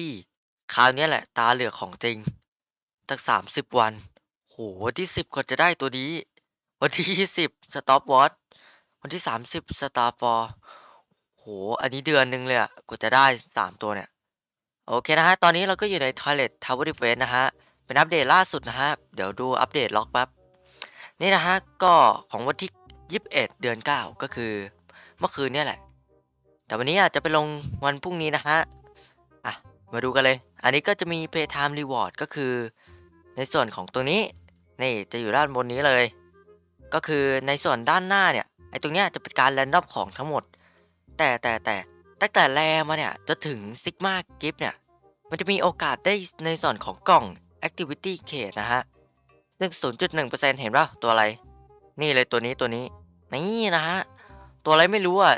ยคราวนี้แหละตาเหลือกของจริงตั้งสามสิบวัน โหวันที่สิบกว่าจะได้ตัวนี้ วันที่ยี่สิบสต็อปวอตวันที่สามสิบสตาร์ฟอร์โห อันนี้เดือนหนึ่งเลยอะกว่าจะได้สามตัวเนี่ย โอเคนะฮะ ตอนนี้เราก็อยู่ใน Toilet Tower Defense นะฮะ เป็นอัปเดตล่าสุดนะฮะ เดี๋ยวดูอัปเดตล็อกแป๊บ นี่นะฮะ ก็ของวันที่ยี่สิบเอ็ดเดือนเก้าก็คือ เมื่อคืนเนี่ยแหละ แต่วันนี้อาจจะไปลงวันพรุ่งนี้นะฮะ อะ มาดูกันเลย อันนี้ก็จะมี Playtime Reward ก็คือ ในส่วนของตรงนี้ นี่จะอยู่ด้านบนนี้เลย ก็คือในส่วนด้านหน้าเนี่ย ไอ้ตรงเนี้ยจะเป็นการแรนดอมของทั้งหมด แต่แต่แต่ตั้งแต่แรมาเนี่ยจนถึง Sigma Gift เนี่ย มันจะมีโอกาสได้ในส่วนของกล่อง Activity Case นะฮะซึ่ง 0.1%เห็นป่ะตัวอะไร นี่เลยตัวนี้ตัวนี้ นี่นะฮะ ตัวอะไรไม่รู้อะ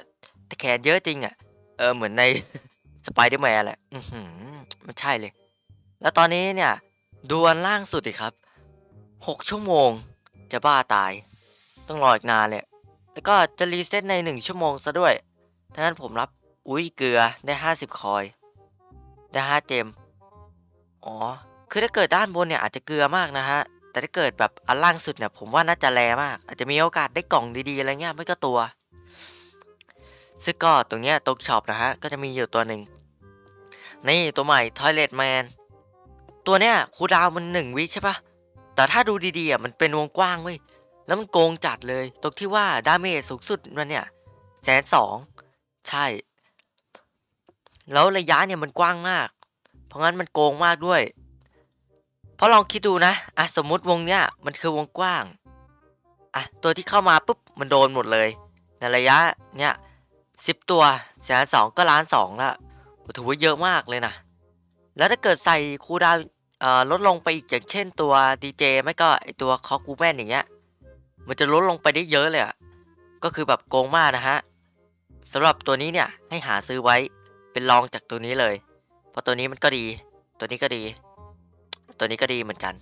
แต่แขนเยอะจริงอะ เออเหมือนใน สไปเดอร์แมนแหละอือหือมันใช่เลย แล้วตอนนี้เนี่ยดูอันล่างสุดดิครับหกชั่วโมงจะบ้าตาย ต้องรออีกนานเลยแล้วก็จะรีเซ็ตในหนึ่งชั่วโมงซะด้วยถ้างั้นผมรับอุ้ยเกลือได้ห้าสิบคอย ได้ห้าเจม อ๋อ คือถ้าเกิดด้านบนเนี่ยอาจจะเกลือมากนะฮะ แต่ถ้าเกิดแบบอันล่างสุดเนี่ยผมว่าน่าจะแรมาก อาจจะมีโอกาสได้กล่องดีๆอะไรเงี้ยไม่ก็ตัวซึ่งก็ตรงเนี้ยตรงช็อปนะฮะ ก็จะมีอยู่ตัวหนึ่ง นี่ตัวใหม่ Toilet Man ตัวเนี้ยคูดาวมันหนึ่งวิใช่ปะแต่ถ้าดูดีๆอะมันเป็นวงกว้างเว้ย แล้วมันโกงจัดเลย ตรงที่ว่าดาเมจสูงสุดมันเนี่ยแสนสองใช่ แล้วระยะเนี่ยมันกว้างมาก เพราะงั้นมันโกงมากด้วย เพราะลองคิดดูนะอะสมมติวงเนี้ยมันคือวงกว้างอะตัวที่เข้ามาปุ๊บมันโดนหมดเลย ในระยะเนี้ยสิบตัวแสนสองก็ล้านสองละ ถือว่าเยอะมากเลยนะ แล้วถ้าเกิดใส่คูดาวลดลงไปอีกอย่างเช่นตัวดีเจไม่ก็ไอตัวคอกูแมนอย่างเงี้ย มันจะลดลงไปได้เยอะเลยอะก็คือแบบโกงมากนะฮะสำหรับตัวนี้เนี่ยให้หาซื้อไว้เป็นรองจากตัวนี้เลย เพราะตัวนี้มันก็ดี ตัวนี้ก็ดี ตัวนี้ก็ดีเหมือนกัน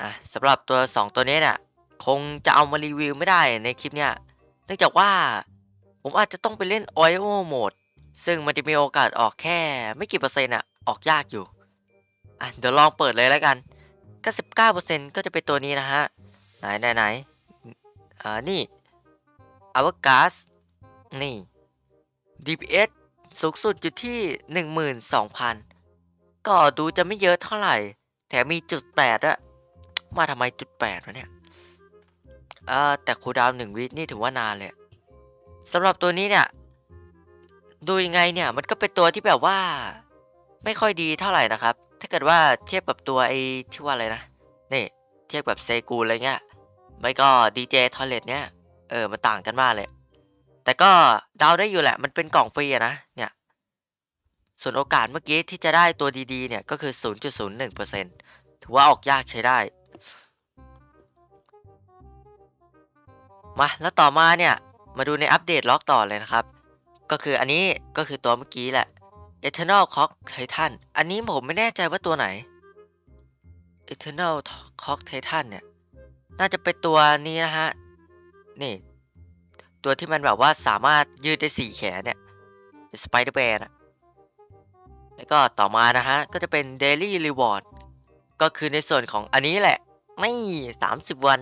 อะสำหรับตัวสองตัวนี้เนี่ยคงจะเอามารีวิวไม่ได้ในคลิปเนี้ยเนื่องจากว่าผมอาจจะต้องไปเล่น Oil Mode ซึ่งมันจะมีโอกาสออกแค่ไม่กี่เปอร์เซ็นต์อะออกยากอยู่อะเดี๋ยวลองเปิดเลยแล้วกันก็สิบเปอร์เซ็นต์ก็จะเป็นตัวนี้นะฮะ ไหนไหนไหนอ่านี่อวกาสนี่ DPS สูงสุดอยู่ที่หนึ่งหมื่นสองพันก็ดูจะไม่เยอะเท่าไหร่ แถมมีจุดแปดวยมาทำไมจุดแปดวะเนี่ยเอ่อแต่คูดาวน์หนึ่งวินี่ถือว่านานเลยสำหรับตัวนี้เนี่ย ดูยังไงเนี่ยมันก็เป็นตัวที่แบบว่า ไม่ค่อยดีเท่าไหร่นะครับ ถ้าเกิดว่าเทียบกับตัวไอ้ที่ว่าอะไรนะนี่เทียบกับเซกูอะไรเงี้ยไม่ก็ดีเจทอเลตเนี่ยเออมันต่างกันมากเลย แต่ก็เดาได้อยู่แหละ มันเป็นกล่องฟรีะนะเนี่ยส่วนโอกาสเมื่อกี้ที่จะได้ตัวดีๆเนี่ยก็คือ 0.01%ถือว่าออกยากใช้ได้มาแล้วต่อมาเนี่ยมาดูในอัปเดตล็อกต่อเลยนะครับ ก็คืออันนี้ก็คือตัวเมื่อกี้แหละ Eternal Cock Titan อันนี้ผมไม่แน่ใจว่าตัวไหน Eternal Cock Titan เนี่ย น่าจะเป็นตัวนี้นะฮะ นี่ ตัวที่มันแบบว่าสามารถยืดได้สี่แขนเนี่ย เป็นสไปเดอร์แมนอะแล้วก็ต่อมานะฮะ ก็จะเป็น Daily Reward ก็คือในส่วนของอันนี้แหละ ไม่สามสิบวัน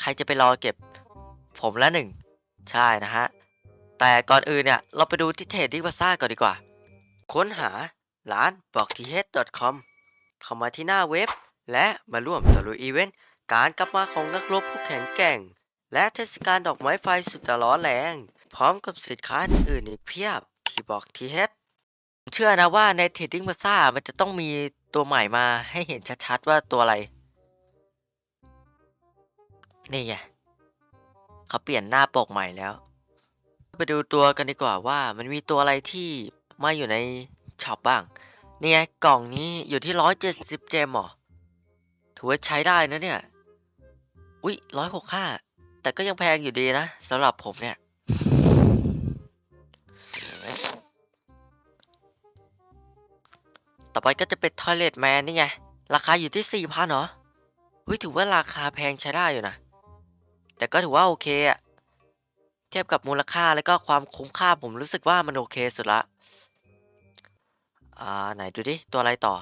ใครจะไปรอเก็บผมละหนึ่ง ใช่นะฮะ แต่ก่อนอื่นเนี่ยเราไปดูที่เทรดดิ้งพาซ่าก่อนดีกว่า ค้นหาร้าน b o k t h e a d c o m เข้ามาที่หน้าเว็บ และมาร่วมตะลุยอีเวนต์การกลับมาของนักรบผู้แข็งแกร่ง และเทศกาลดอกไม้ไฟสุดร้อนแรง พร้อมกับสินค้าอื่นอีกเพียบที่บอกทีเฮดผมเชื่อนะว่าในเทรดดิ้งพาซ่ามันจะต้องมีตัวใหม่มาให้เห็นชัดๆว่าตัวอะไร นี่ไงเขาเปลี่ยนหน้าปกใหม่แล้ว ไปดูตัวกันดีกว่าว่ามันมีตัวอะไรที่ไมาอยู่ในช็อปบ้าง นี่ไงกล่องนี้อยู่ที่ร้อยเจ็ดสิบเจมหรอถือว่าใช้ได้นะเนี่ย อุ๊ยร้อยหกห้าแต่ก็ยังแพงอยู่ดีนะสำหรับผมเนี่ย ต่อไปก็จะเป็น Toilet Man นี่ไง ราคาอยู่ที่สี่พันเหรอเฮ้ยถือว่าราคาแพงใช้ได้อยู่นะ แต่ก็ถือว่าโอเคอะ เทียบกับมูลค่าแล้วก็ความคุ้มค่าผมรู้สึกว่ามันโอเคสุดละ อ่าไหนดูดิ ตัวอะไรต่อ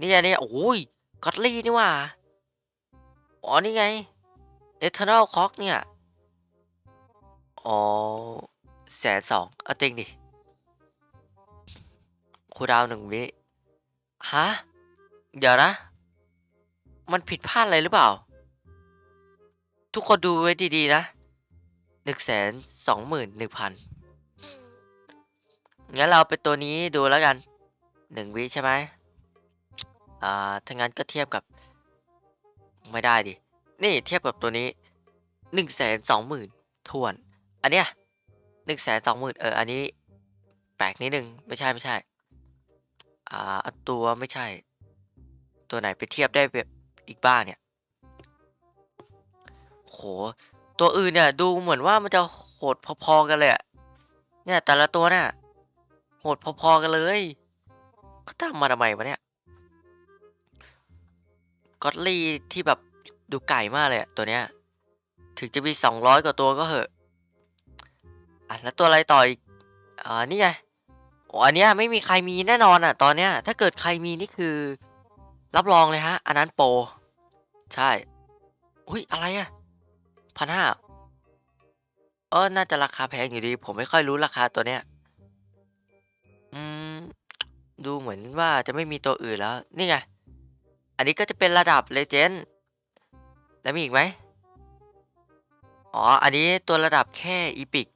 นี่อันนี้โอ้ยก็อตลี่นี่ว่า อ๋อนี่ไง Eternal Clock เนี่ย อ๋อแสนสองเอาจริงดิคูดาวน์หนึ่งวิ ฮะ เดี๋ยวนะ มันผิดพลาดอะไรหรือเปล่า ทุกคนดูไว้ดีๆนะ หนึ่งแสนสองหมื่นหนึ่งพันงั้นเราเป็นตัวนี้ดูแล้วกันหนึ่งวิใช่ไหมอ่าถ้างั้นก็เทียบกับ ไม่ได้ดิ นี่เทียบกับตัวนี้หนึ่งแสนสองหมื่นทวน อันเนี้ยหนึ่งแสนสองหมื่นเออ อันนี้ แปลกนิดนึง ไม่ใช่ไม่ใช่ อ่าเอาตัวไม่ใช่ ตัวไหนไปเทียบได้แบบอีกบ้างเนี่ย โห ตัวอื่นเนี่ย ดูเหมือนว่ามันจะโหดพอๆกันเลยอะเนี่ย แต่ละตัวเนี่ยโหดพอๆกันเลยเขาทำมาทำไมวะเนี่ยก็อตลี่ที่แบบดูไก่มากเลยอะตัวเนี้ย ถึงจะมีสองร้อยกว่าตัวก็เหอะอะแล้วตัวอะไรต่ออีกอ่านี่ไงโอ้อันเนี้ยไม่มีใครมีแน่นอนอะ ตอนเนี้ย ถ้าเกิดใครมีนี่คือ รับรองเลยฮะ อันนั้นโปรใช่ อุ้ยอะไรอะ พันห้าเออน่าจะราคาแพงอยู่ดี ผมไม่ค่อยรู้ราคาตัวเนี้ย อืม ดูเหมือนว่าจะไม่มีตัวอื่นแล้ว นี่ไง อันนี้ก็จะเป็นระดับเลเจนด์แล้วมีอีกไหม อ๋อ อันนี้ตัวระดับแค่อีพิก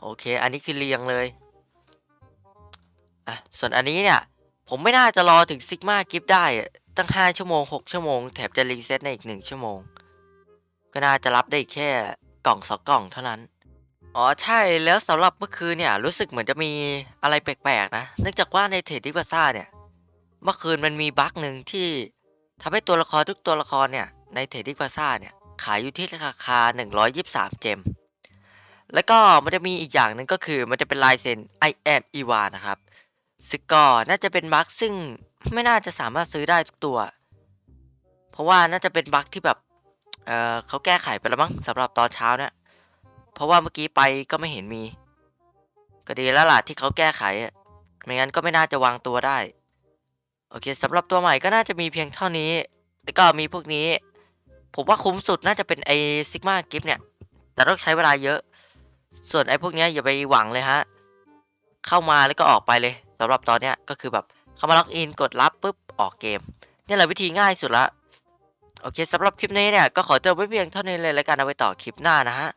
โอเค อันนี้คือเรียงเลย อะ ส่วนอันนี้เนี่ย ผมไม่น่าจะรอถึงซิกมากิฟได้ ตั้งห้าชั่วโมงหกชั่วโมง แถมจะรีเซ็ตในอีกหนึ่งชั่วโมง ก็น่าจะรับได้อีกแค่กล่องสองกล่องเท่านั้น อ๋อใช่แล้วสำหรับเมื่อคืนเนี่ย รู้สึกเหมือนจะมีอะไรแปลกๆนะ เนื่องจากว่าในเทรดดิวซ่าเนี่ย เมื่อคืนมันมีบั๊กหนึ่งที่ทำให้ตัวละครทุกตัวละครเนี่ยในเทรดดิวซ่าเนี่ยขายอยู่ที่ราคา 123 เจม แล้วก็มันจะมีอีกอย่างหนึ่งก็คือมันจะเป็นลายเซ็น I am Eva นะครับซึ่งก็น่าจะเป็นบั๊กซึ่งไม่น่าจะสามารถซื้อได้ทุกตัว เพราะว่าน่าจะเป็นบั๊กที่แบบ เออเขาแก้ไขไปแล้วมั้งสำหรับตอนเช้าเนี่ยเพราะว่าเมื่อกี้ไปก็ไม่เห็นมี ก็ดีแล้วล่ะที่เขาแก้ไขอะไม่งั้นก็ไม่น่าจะวางตัวได้ โอเคสำหรับตัวใหม่ก็น่าจะมีเพียงเท่านี้ แล้วก็มีพวกนี้ ผมว่าคุ้มสุดน่าจะเป็นไอซิกมากิฟเนี่ย แต่ต้องใช้เวลาเยอะ ส่วนไอพวกนี้อย่าไปหวังเลยฮะ เข้ามาแล้วก็ออกไปเลยสำหรับตอนเนี้ยก็คือแบบเข้ามาล็อกอินกดรับปุ๊บออกเกมนี่แหละวิธีง่ายสุดละ โอเคสำหรับคลิปนี้เนี่ยก็ขอจบไว้เพียงเท่านี้เลยแล้วกันเอาไว้ต่อคลิปหน้านะฮะ